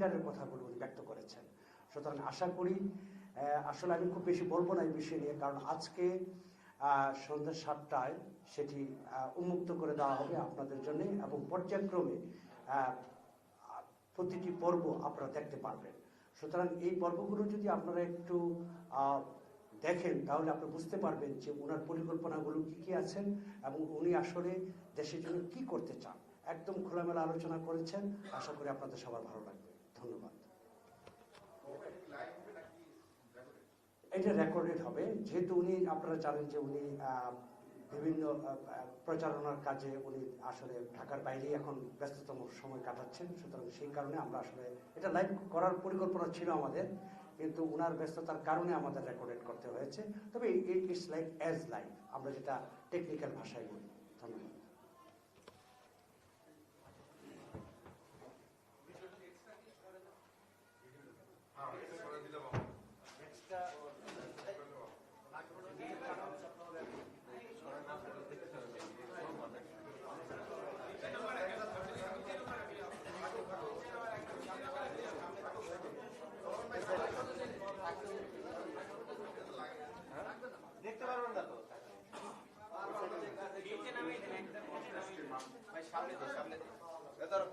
অঙ্গীকারের কথাগুলো উনি ব্যক্ত করেছেন। সুতরাং আশা করি আসলে আমি খুব বেশি বলব না এই বিষয় নিয়ে, কারণ আজকে সন্ধ্যা সাতটায় সেটি উন্মুক্ত করে দেওয়া হবে আপনাদের জন্য এবং পর্যায়ক্রমে প্রতিটি পর্ব আপনারা দেখতে পারবেন। সুতরাং এই পর্বগুলো যদি আপনারা একটু দেখেন, তাহলে আপনি বুঝতে পারবেন যে ওনার পরিকল্পনাগুলো কি কি আছেন এবং উনি আসলে দেশের জন্য কি করতে চান। একদম খোলামেলা আলোচনা করেছেন। আশা করি আপনাদের সবার ভালো লাগবে। ধন্যবাদ। এটা রেকর্ডেড হবে। যেহেতু উনি, আপনারা জানেন যে উনি বিভিন্ন প্রচারণার কাজে উনি আসলে ঢাকার বাইরেই এখন ব্যস্ততম সময় কাটাচ্ছেন। সুতরাং সেই কারণে আমরা আসলে এটা লাইভ করার পরিকল্পনা ছিল আমাদের, কিন্তু ওনার ব্যস্ততার কারণে আমাদের রেকর্ডেড করতে হয়েছে। তবে it it's like as live আমরা যেটা টেকনিক্যাল ভাষায় বলি। ধন্যবাদ। ভাই সামনে তো সামনে এ ধরো